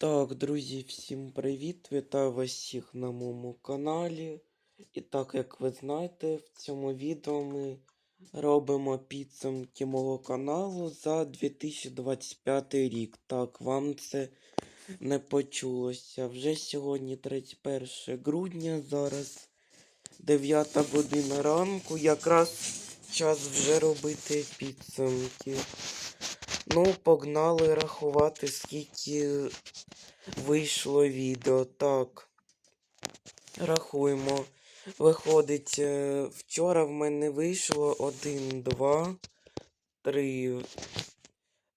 Так, друзі, всім привіт! Вітаю вас всіх на моєму каналі. І так, як ви знаєте, в цьому відео ми робимо підсумки мого каналу за 2025 рік. Так, вам це не почулося. Вже сьогодні 31 грудня, зараз 9 година ранку. Якраз час вже робити підсумки. Ну, погнали рахувати, скільки вийшло відео. Так. Рахуємо. Виходить, е, вчора в мене вийшло 1, 2, 3.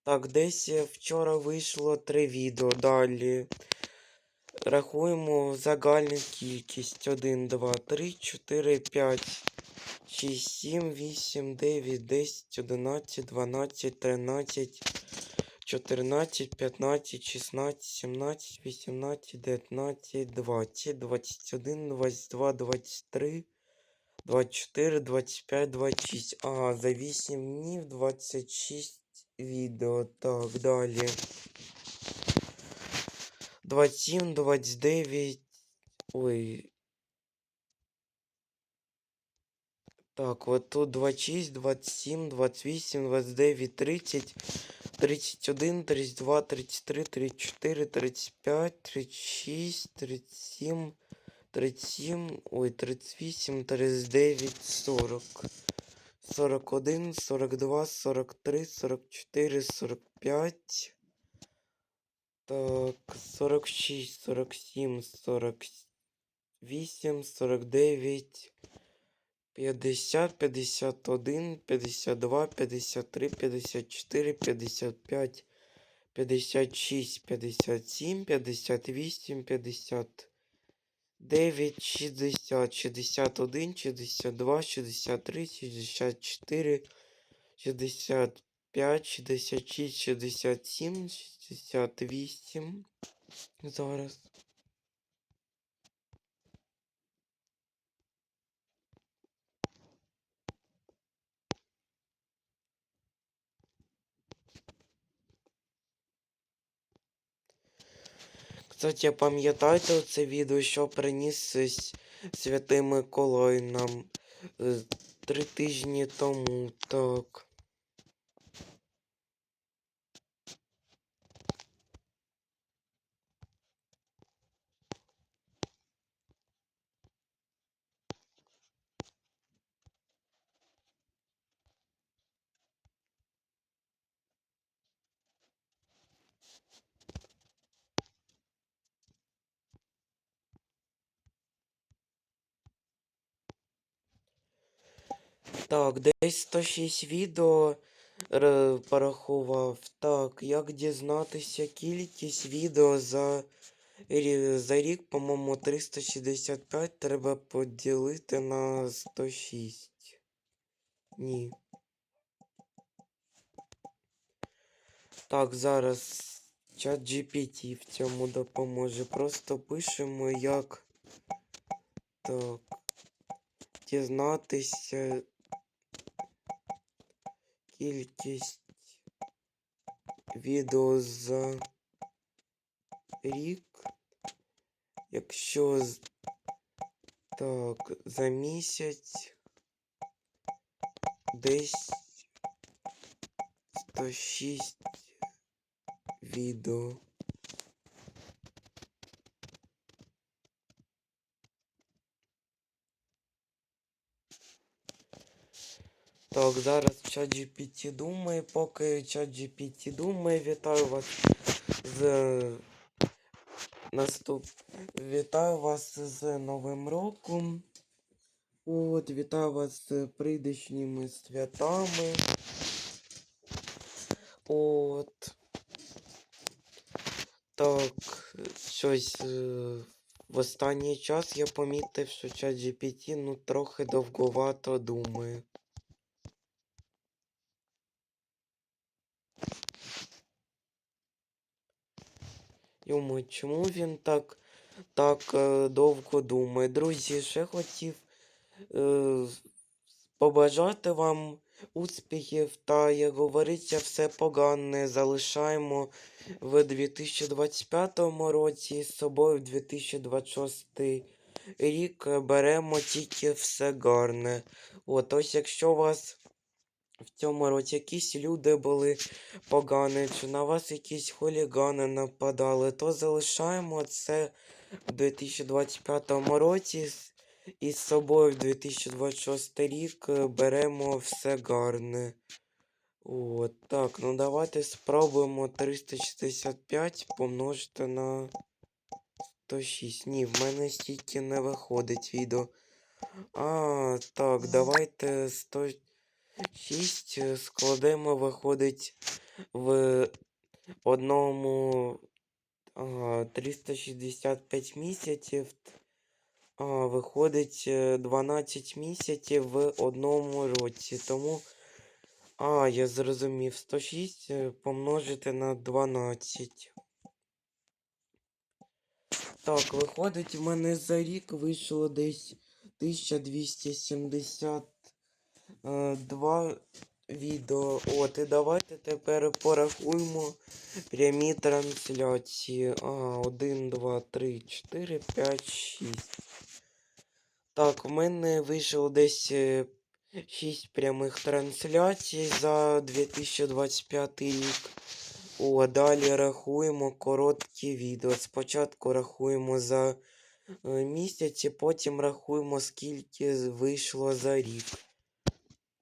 Так, десь е, вчора вийшло 3 відео. Далі. Рахуємо загальну кількість. 1, 2, 3, 4, 5. 6, 7, 8, 9, 10, 11, 12, 13, 14, 15, 16, 17, 18, 19, 20, 21, 22, 23, 24, 25, 26. А, за 8 днів 26 відео. Так, далі. 27, 29. Ой, Так, от тут 26, 27, 28, 29, 30, 31, 32, 33, 34, 35, 36, 37, 37, ой, 38, 39, 40, 41, 42, 43, 44, 45, так, 46, 47, 48, 49, 50, 51, 52, 53, 54, 55, 56, 57, 58, 59, 60, 61, 62, 63, 64, 65, 66, 67, 68. Зараз. Кстати, пам'ятаєте це відео, що приніс Святий Миколай нам е, три тижні тому, так. Так, десь 106 відео порахував. Так, як дізнатися кількість відео за, за рік, по-моєму, 365 треба поділити на 106. Ні. Так, зараз чат GPT в цьому допоможе. Просто пишемо як. Так. Дізнатися кількість відео за рік. Якщо так, за місяць десь 106 відео. Так, зараз ChatGPT думає, поки ChatGPT думає, вітаю вас з наступ. Вітаю вас з Новим роком. От, вітаю вас з прийдешніми святами. От. Так, щось е, в останній час я помітив, що ChatGPT ну трохи довговато думає. Йому, чому він так, так е, довго думає? Друзі, ще хотів е, побажати вам успіхів та, як говориться, все погане залишаємо в 2025 році з собою в 2026 рік беремо тільки все гарне. От ось якщо вас в цьому році якісь люди були погані, чи на вас якісь хулігани нападали, то залишаємо це в 2025 році Із собою в 2026 рік е, беремо все гарне. От, так, ну давайте спробуємо 365 помножити на 106. Ні, в мене стільки не виходить відео. А, так, давайте 100. Шість е, складемо, виходить в одному а, 365 місяців. А, виходить е, 12 місяців в одному році. Тому, а, я зрозумів, 106 е, помножити на 12. Так, виходить, в мене за рік вийшло десь 1270. 1272 відео. От, і давайте тепер порахуємо прямі трансляції. А, 1, 2, 3, 4, 5, 6. Так, в мене вийшло десь 6 прямих трансляцій за 2025 рік. О, далі рахуємо короткі відео. Спочатку рахуємо за е, місяць, потім рахуємо, скільки вийшло за рік.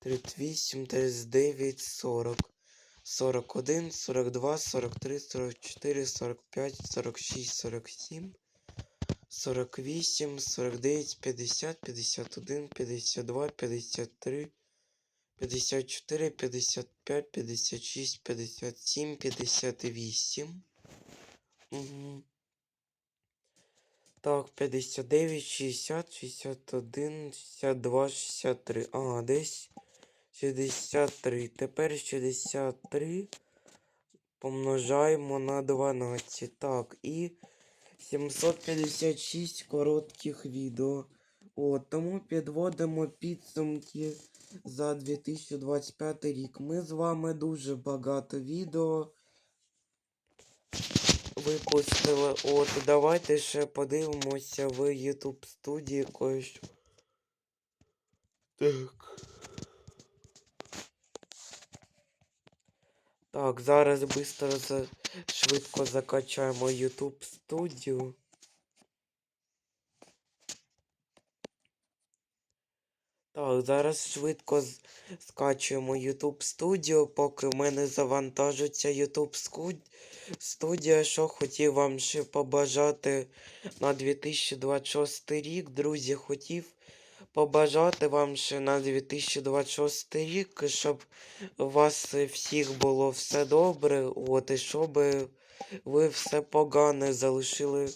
38, 39, 40, 41, 42, 43, 44, 45, 46, 47, 48, 49, 50, 51, 52, 53, 54, 55, 56, 57, 58. Угу. Так, 59, 60, 61, 62, 63. А, десь 63. Тепер 63 помножаємо на 12. Так, і 756 коротких відео. От, тому підводимо підсумки за 2025 рік. Ми з вами дуже багато відео випустили. От, давайте ще подивимося в YouTube студії кое-що. Так. Так, зараз быстро за... швидко закачаємо YouTube студію. Так, зараз швидко скачуємо YouTube Studio, поки в мене завантажиться YouTube Studio. Що хотів вам ще побажати на 2026 рік. Друзі, хотів побажати вам ще на 2026 рік, щоб у вас всіх було все добре. От, і щоб ви все погане залишили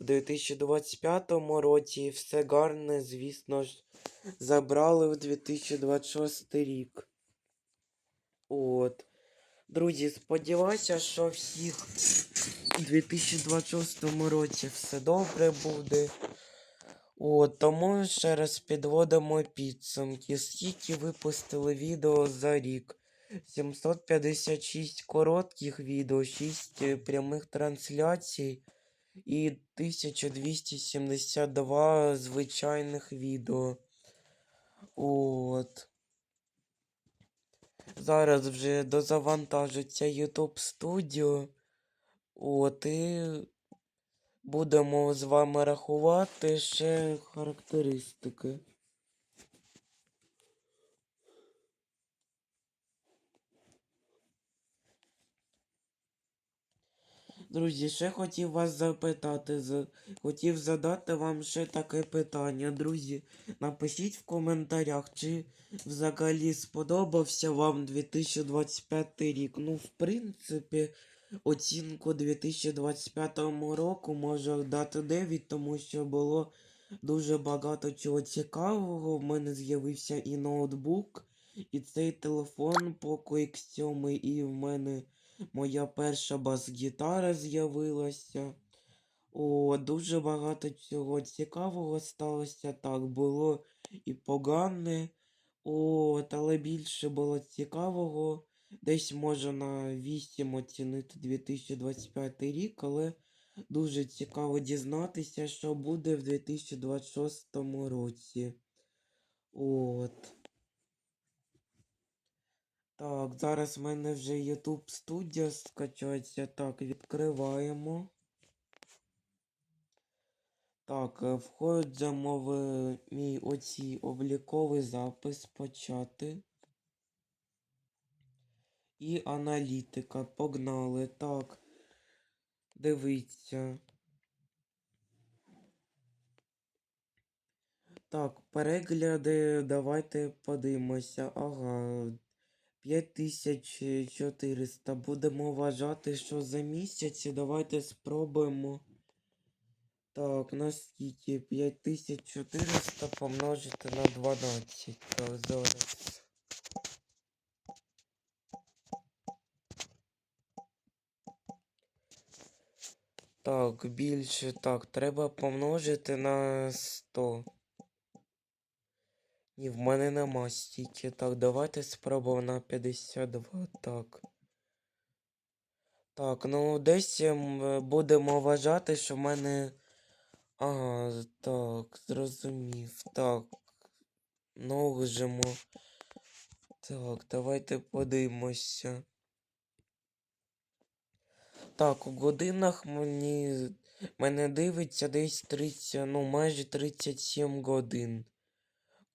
в 2025 році. І все гарне, звісно ж забрали в 2026 рік. От. Друзі, сподіваюся, що всіх у 2026 році все добре буде. От, тому ще раз підводимо підсумки. Скільки випустили відео за рік? 756 коротких відео, 6 е, прямих трансляцій і 1272 звичайних відео. От. Зараз вже дозавантажиться YouTube Studio. От і будемо з вами рахувати ще характеристики. Друзі, ще хотів вас запитати, хотів задати вам ще таке питання, друзі. Напишіть в коментарях, чи взагалі сподобався вам 2025 рік. Ну, в принципі, оцінку 2025 року можу дати 9, тому що було дуже багато чого цікавого. В мене з'явився і ноутбук, і цей телефон Poco X7, і в мене моя перша бас-гітара з'явилася. О, дуже багато чого цікавого сталося. Так, було і погане. О, але більше було цікавого. Десь може на 8 оцінити 2025 рік, але дуже цікаво дізнатися, що буде в 2026 році. От. Так, зараз в мене вже YouTube студія скачається. Так, відкриваємо. Так, е, входимо в мій оці обліковий запис почати. І аналітика. Погнали. Так. Дивіться. Так, перегляди, давайте подивимося. Ага. 5400. Будемо вважати, що за місяць. Давайте спробуємо. Так, наскільки 5400 помножити на 12. Так, зараз. Так, більше. Так, треба помножити на 100. Ні, в мене нема стільки. Так, давайте спробуємо на 52. Так. Так, ну десь ем, будемо вважати, що в мене. Ага, так, зрозумів. Так. Множимо. Так, давайте подивимося. Так, у годинах мені мене дивиться десь 30, ну майже 37 годин.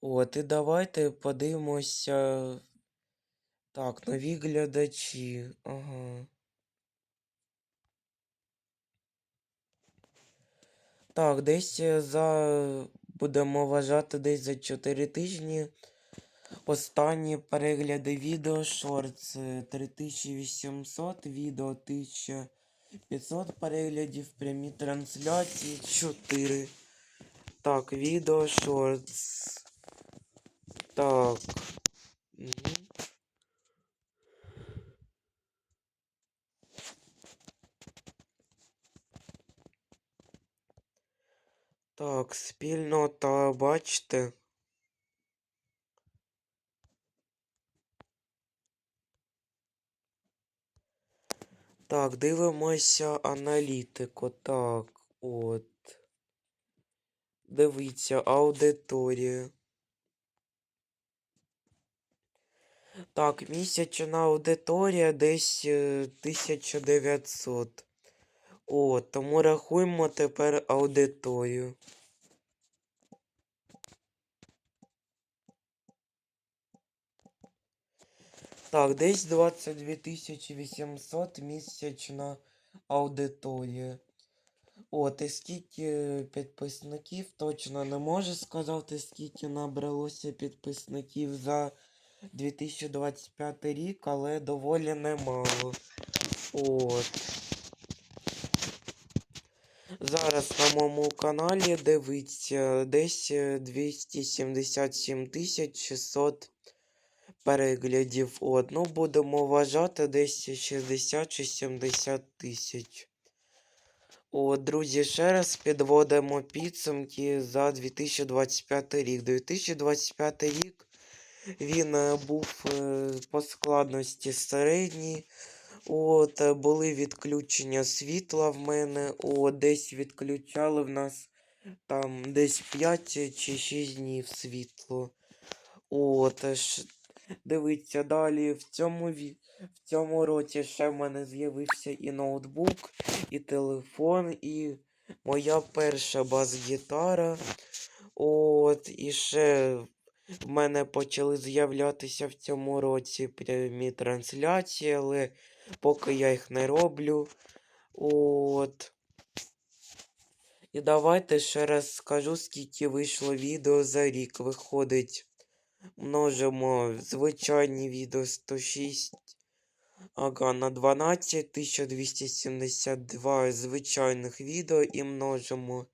От, і давайте подивимося. Так, нові глядачі. Ага. Так, десь е, за будемо вважати десь за 4 тижні. Останні перегляди відео шортс е, 3800, відео 1500 переглядів, прямі трансляції 4. Так, відео шортс. Так. Мгм. Так, спільнота, бачите. Так, дивимося аналітику. Так, от. Дивіться, аудиторія. Так, місячна аудиторія десь е, 1900. О, тому рахуємо тепер аудиторію. Так, десь 22 800 місячна аудиторія. От, і скільки підписників, точно не можу сказати, скільки набралося підписників за 2025 рік, але доволі немало. От. Зараз на моєму каналі дивиться десь е, 277 600 переглядів. От, ну будемо вважати десь 60 чи 70 тисяч. От, друзі, ще раз підводимо підсумки за 2025 рік. 2025 рік він е, був е, по складності середній. От, е, були відключення світла в мене. От, десь відключали в нас там десь 5 чи 6 днів світло. От. Дивіться далі. В цьому, в цьому році ще в мене з'явився і ноутбук, і телефон, і моя перша бас-гітара. От, і ще в мене почали з'являтися в цьому році прямі трансляції, але поки я їх не роблю. От. І давайте ще раз скажу, скільки вийшло відео за рік. Виходить, множимо звичайні відео 106. Ага, на 12 1272 звичайних відео і множимо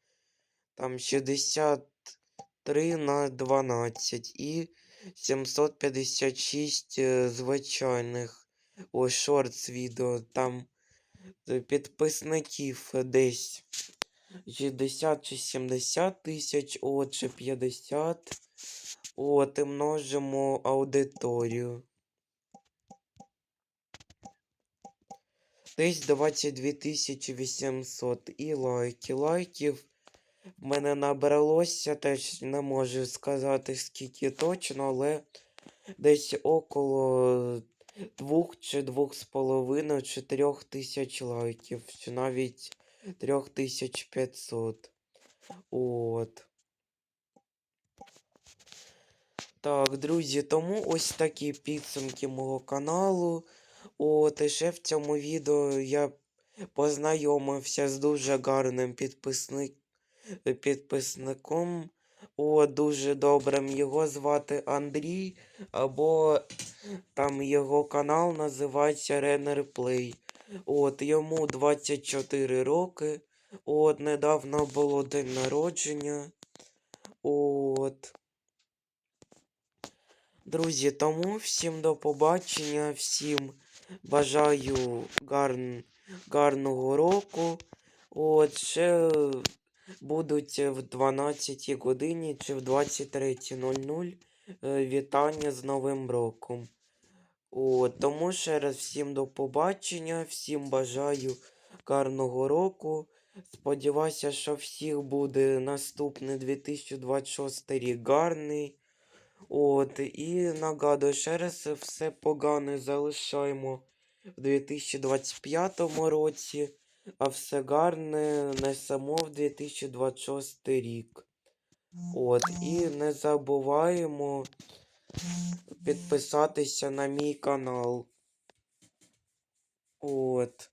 там 63 на 12 і 756 е, звичайних о, шортс відео. Там е, підписників десь 60 чи 70 тисяч, от чи 50. От, і множимо аудиторію. Десь 22 800 і лайки. Лайків в мене набралося, теж не можу сказати скільки точно, але десь около двох чи двох з половиною чи трьох тисяч лайків, чи навіть 3500. От. Так, друзі, тому ось такі підсумки мого каналу. От, і ще в цьому відео я познайомився з дуже гарним підписник... підписником. О, дуже добрим. Його звати Андрій, або там його канал називається Play. От, йому 24 роки. От, недавно було день народження. От. Друзі, тому всім до побачення, всім бажаю гарн... гарного року. От ще будуть в 12 годині чи в 23.00 е, вітання з Новим роком. От, тому ще раз всім до побачення, всім бажаю гарного року. Сподіваюся, що всіх буде наступний 2026 рік гарний. От, і нагадую, ще раз все погане залишаємо в 2025 році, а все гарне несемо в 2026 рік. От, і не забуваємо підписатися на мій канал. От.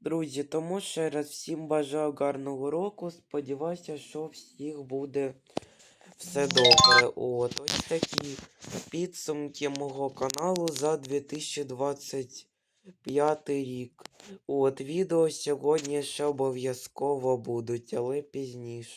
Друзі, тому ще раз всім бажаю гарного року. Сподіваюся, що всіх буде все добре. От, ось такі підсумки мого каналу за 2025 рік. От, відео сьогодні ще обов'язково будуть, але пізніше.